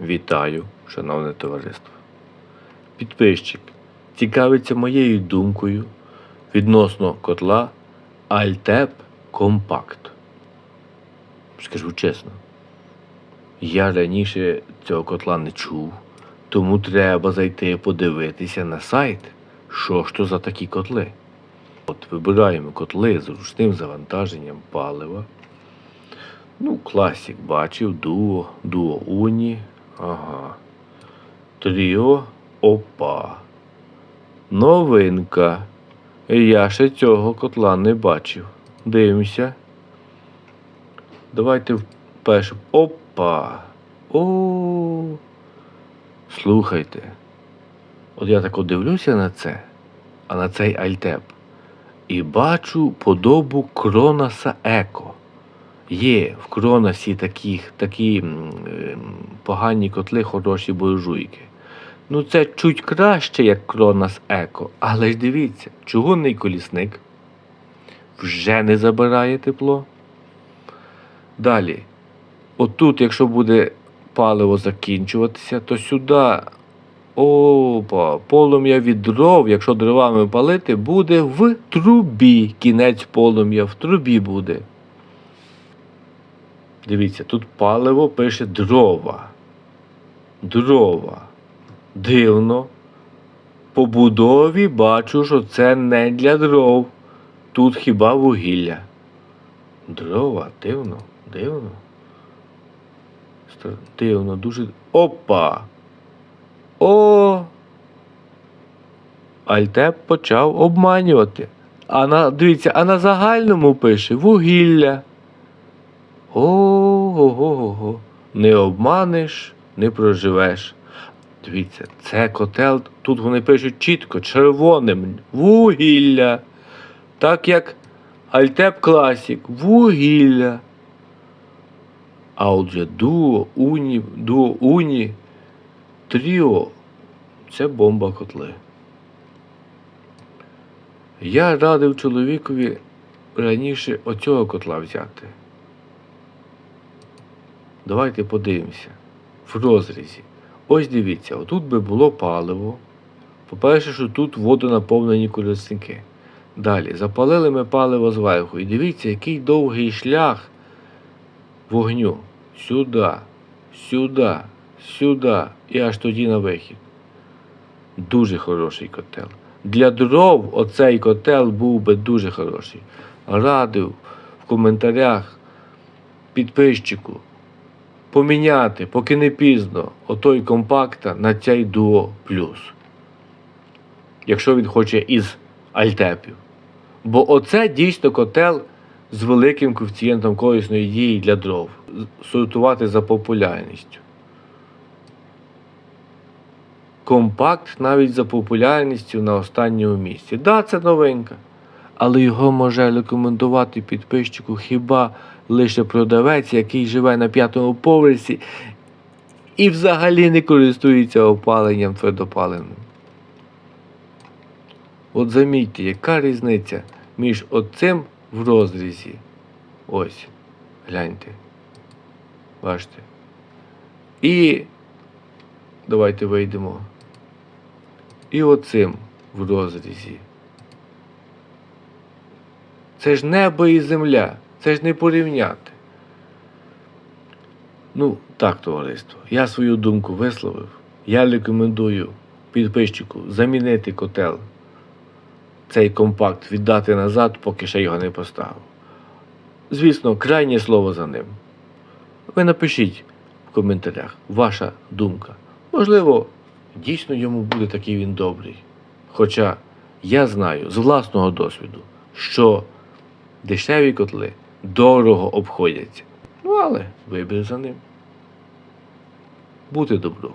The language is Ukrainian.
Вітаю, шановне товариство. Підписчик цікавиться моєю думкою відносно котла Altep Compact. Скажу чесно, я раніше цього котла не чув, тому треба зайти подивитися на сайт, що ж то за такі котли. От вибираємо котли з ручним завантаженням палива. Ну, класік бачив, дуо, дуо уні. Ага. Тріо опа. Новинка. Я ще цього котла не бачив. Дивимося. Давайте вперше. Опа. О. Слухайте. От я так дивлюся на це, а на цей альтеп. І бачу подобу Кронаса Еко. Є в Кронасі такі, такі ем, погані котли, хороші буржуйки. Ну, це чуть краще, як Кронас Еко. Але ж дивіться, чугунний колісник вже не забирає тепло. Далі, отут, якщо буде паливо закінчуватися, то сюди. Опа, полум'я від дров, якщо дровами палити, буде в трубі. Кінець полум'я в трубі буде. Дивіться, тут паливо пише дрова. Дрова. Дивно. По будові бачу, що це не для дров. Тут хіба вугілля. Дрова, дивно, дивно. Дивно, дуже. Опа! О! Альтеп почав обманювати. А на, дивіться, а на загальному пише вугілля. Ого-го-го. Не обманеш, не проживеш. Дивіться, це котел, тут вони пишуть чітко, червоним вугілля. Так як Альтеп Класік, вугілля. А отже дуо, уні, дуо уні, тріо це бомба котли. Я радив чоловікові раніше оцього котла взяти. Давайте подивимося. В розрізі. Ось дивіться, отут би було паливо. По-перше, що тут водонаповнені колесники. Далі, запалили ми паливо зверху. І дивіться, який довгий шлях вогню. Сюди, сюди, сюди. І аж тоді на вихід. Дуже хороший котел. Для дров оцей котел був би дуже хороший. Радив в коментарях підписчику поміняти, поки не пізно, отой компакта на цей Duo Plus. Якщо він хоче із альтепів. Бо оце дійсно котел з великим коефіцієнтом корисної дії для дров. Сортувати за популярністю. Компакт навіть за популярністю на останньому місці. Да, це новинка. Але його може рекомендувати підписчику хіба лише продавець, який живе на п'ятому поверсі і взагалі не користується опаленням твердопаливним. От замітьте, яка різниця між оцим в розрізі. Ось, гляньте. Бачите. І давайте вийдемо. І оцим в розрізі. Це ж небо і земля. Це ж не порівняти. Ну, так, товариство. Я свою думку висловив. Я рекомендую підписчику замінити котел. Цей компакт віддати назад, поки ще його не поставив. Звісно, крайнє слово за ним. Ви напишіть в коментарях ваша думка. Можливо, дійсно йому буде такий він добрий. Хоча я знаю з власного досвіду, що дешеві котли дорого обходяться. Ну, але вибір за ним. Бути добро.